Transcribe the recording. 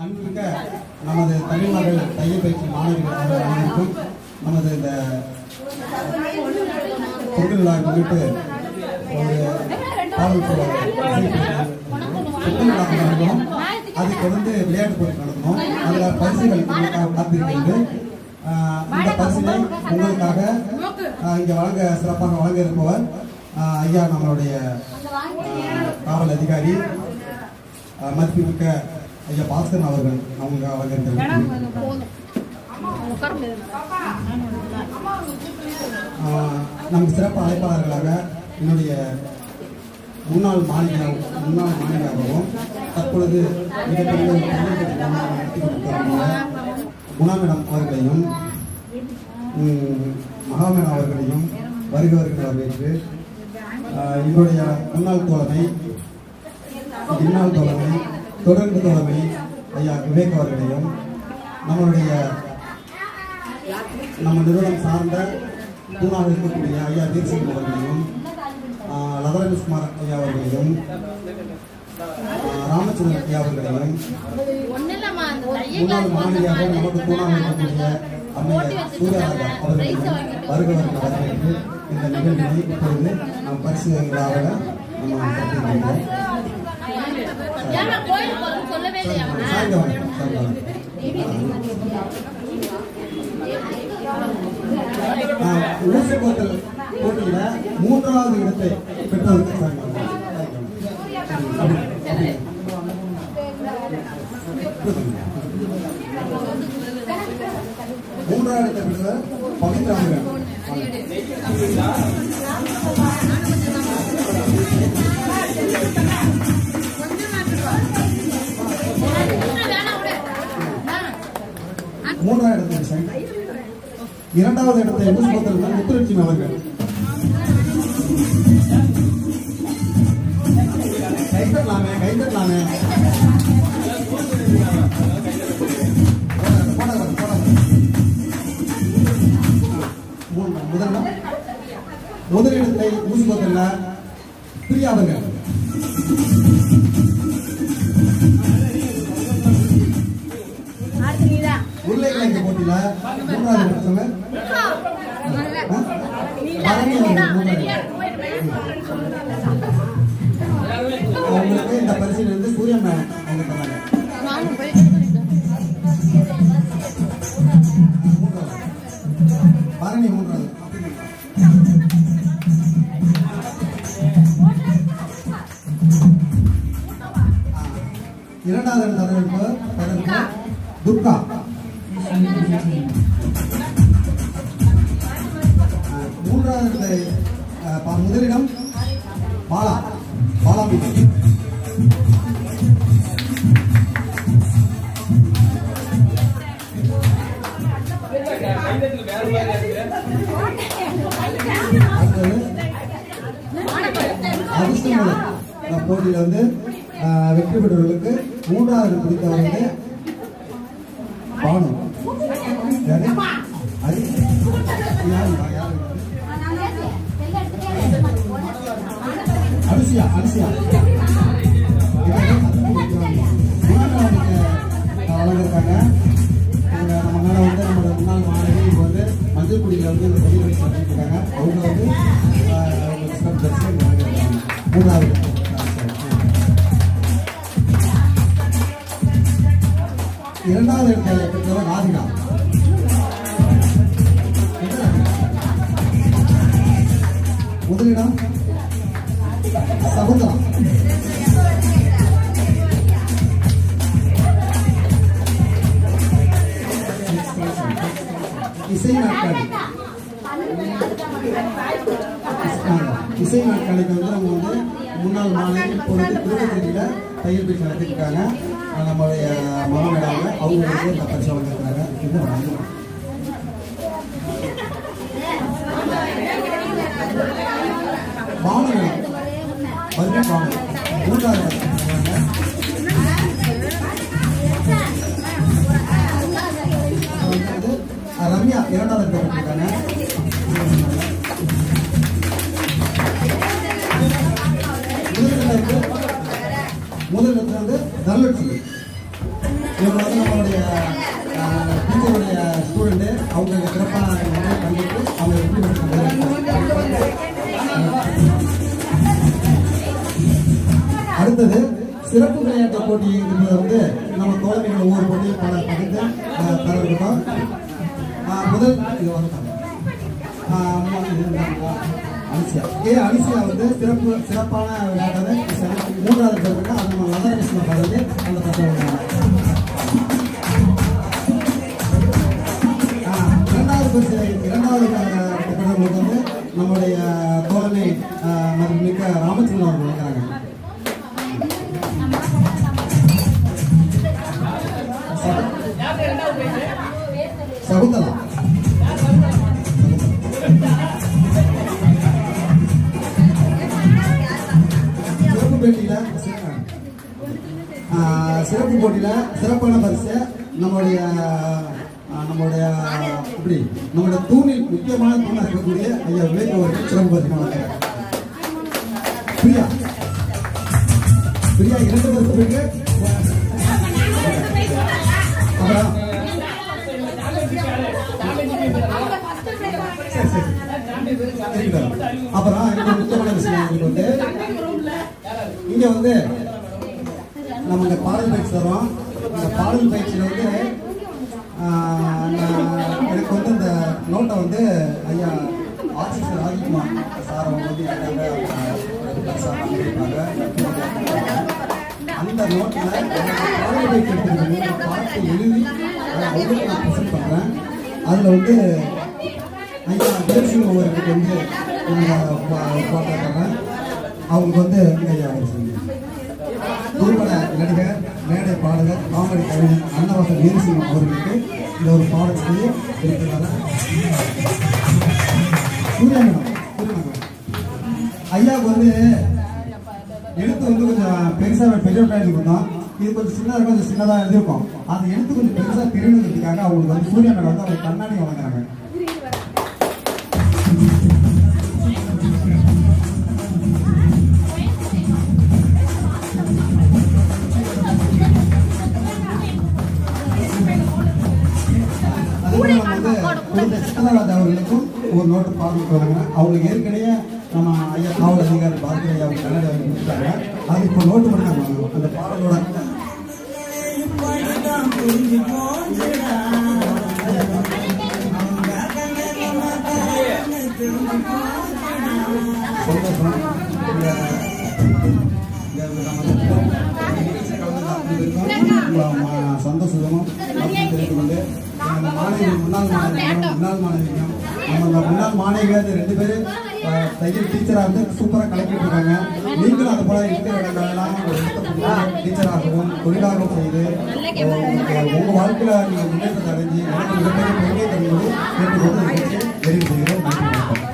அன்புமிக்க நமது தமிழ்நாடு தையல் பயிற்சி மாணவர்கள் அனைவருக்கும் நமது இந்த பொங்கல் முன்னிட்டு ஒரு பாடல் போல நடந்தோம் அதை தொடர்ந்து விளையாட்டு போட்டி நடந்தோம் அதில் பரிசுகள் காத்திருக்கிறது இந்த பரிசினை உங்களுக்காக இங்கே வழங்க சிறப்பாக வழங்க இருப்பவர் ஐயா நம்மளுடைய காவல் அதிகாரி மதிப்புமிக்க ஐயா பாஸ்கரன் அவர்கள் அவங்க ஆஹ் நமக்கு சிறப்பு அழைப்பாளர்களாக என்னுடைய முன்னாள் மாநில முன்னாள் மாநிலமாகவும் தற்பொழுது மிகப்பெரிய குணாமேடம் அவர்களையும் மகாமேடம் அவர்களையும் வருக வருகிற வரவேற்று என்னுடைய முன்னாள் தோழமை இந்நாள் தோழமை தொடர்ந்து தலைமை ஐயா விவேக் அவர்களையும் நம்மளுடைய நம்ம நிறுவனம் சார்ந்த தூணாக இருக்கக்கூடிய ஐயா தீர்சிங் அவர்களையும் லதா லதரவிஸ்குமார் ஐயா அவர்களையும் ராமச்சந்திரன் ஐயா அவர்களையும் முன்னாள் மாணவியாக நமக்கு தூணாக இருக்கக்கூடிய அம்மையார் சூர்யாராஜா அவர்களையும் வருகிறவர்கள் வரவேற்று இந்த நிகழ்வினை இப்பொழுது நாம் பரிசு விழாவில் நம்ம கற்றுக்கின்றோம் கோத்தல் போட்டியில மூன்றாவது இடத்தை பெற்றவருக்கு மூன்றாவது இடத்தை பெற்றவர் பவித்ரா மூன்றாவது இடத்தை சாய்ந்த இரண்டாவது இடத்தை ஊசி கோத்தல் முத்துலட்சுமி அவர்கள் கைத்தரலாமே கைத்தரலாமே முதலிடத்தை ஊசி கோத்தல்ல பிரியா அவர்கள் மூன்றாவது இடத்துல மூன்றாவது. அவங்களுக்கு இந்த பரிசில் இருந்து சூரியன் பரணி மூன்றாவது. இரண்டாவது தரவேற்பவர் தரவேற்பவர் துர்கா. ஆ, ப- முதலிடம் பாலா பாலா அதிர்ஷ்டமலை போட்டியில் வந்து வெற்றி பெற்றவர்களுக்கு மூன்றாவது இடம் பிடித்தவர்களுக்கு பானு யாரு? அரிசியா அரிசியா வளர்ந்துருக்காங்க நம்ம மேலே வந்து நம்மளோட முன்னாள் மாணவி இப்போ வந்து மஞ்சள் குடியில் வந்து இந்த அவங்க வந்து மூணாவது இரண்டாவது இடத்தை பெற்றவர் ராதிகா. முதலிடம்? நாட்காலி இசை நாட்காலிக்கு வந்து நம்ம வந்து முன்னாள் மாணவி இப்பொழுது திருவண்ணாமலையில் தையல் பயிற்சி நடத்திருக்காங்க நம்மளுடைய இந்த பரிசு இது வந்து பானுமேடம் வருகை மூன்றாவது இரண்டாவது இடத்தை பெற்றிருக்காங்க முதல் இடத்துல வந்து முதல் இடத்துல வந்து இவங்க நம்மளுடைய டீச்சருடைய ஸ்டூடெண்ட் அவங்க சிறப்பான முறையில் கண்டித்து அவங்க எப்படி வந்து அடுத்தது சிறப்பு விளையாட்டு போட்டி என்பது வந்து நம்ம தோழமைகள் ஒவ்வொரு போட்டியும் பல பகிர்ந்து அஹ், தர இருக்கோம் முதல் இது வந்து அலிசியா ஏ அலிசியா வந்து சிறப்பு சிறப்பான விளையாட்டாக மூன்றாவது பேர் அந்த அது நம்ம லதர அந்த பசங்க சிறப்பு போட்டியில சிறப்பான பரிசு நம்மளுடைய நம்மளுடைய இப்படி நம்மளுடைய தூணில் முக்கியமான தூணாக இருக்கக்கூடிய ஐயா விவேக் அவர்கள் சிறப்பு பரிசு பிரியா? பிரியா இரண்டு பரிசு பெற்று அப்புறம்? அப்புறம் முக்கியமான விஷயம் வந்து இங்க வந்து நம்ம இந்த பாடல் பயிற்சி தரோம் இந்த பாடல் பயிற்சியில் வந்து எனக்கு வந்து இந்த நோட்டை வந்து ஐயா ஆசிரியர் ராஜ்குமார் சார் அவங்க வந்து எனக்காக அந்த நோட்டில் பாடல் பயிற்சி எடுத்துருக்கோம் பாட்டு எழுதி அதை அவங்களுக்கு நான் ப்ரெசென்ட் பண்ணுறேன் அதில் வந்து ஐயா தேசிய ஒருவருக்கு வந்து பாட்டு அவங்களுக்கு வந்து ஐயா அவர் குறும்பட நடிகர் மேடை பாடகர் காமெடி கவிஞர் அன்னவாசன் வீரசிங்கம் அவர்களுக்கு இந்த ஒரு பாடத்திலேயே இருக்கிறார சூர்யா ஐயாவுக்கு வந்து எழுத்து வந்து கொஞ்சம் பெருசாக பெரிய எழுதி கொடுத்தோம் இது கொஞ்சம் சின்னதாக கொஞ்சம் சின்னதாக எழுதியிருக்கோம். அந்த எழுத்து கொஞ்சம் பெருசாக தெரியணுங்கிறதுக்காக அவங்களுக்கு வந்து சூர்யா மேடம் வந்து அவங்க கண்ணாடி வழங்குறாங்க. அவர்களுக்கும் ஒரு நோட்டு பாடல் வராங்க. அவங்களுக்கு ஏற்கனவே நம்ம ஐயா காவல் அதிகாரி பாரதி ஐயா கன்னட கொடுத்தாங்க அது இப்போ நோட்டு மட்டும் நம்ம அந்த பாடலோட சந்தோஷமும் முன்னாள் மாணவிகள் முன்னாள் மாணவிகள் நம்ம முன்னாள் மாணவிகள் ரெண்டு பேரும் தையல் டீச்சராக வந்து சூப்பராக கலக்கிட்டு இருக்காங்க நீங்களும் அது போல இருக்கிற இடங்களெல்லாம் டீச்சராகவும் தொழிலாகவும் செய்து உங்கள் வாழ்க்கையில் நீங்கள் நீங்க முன்னேற்றத்தை அடைஞ்சு எனக்கு மிகப்பெரிய பெருமை தருவது கேட்டுக்கொண்டு நிகழ்ச்சியை நிறைவு செய்கிறோம் நன்றி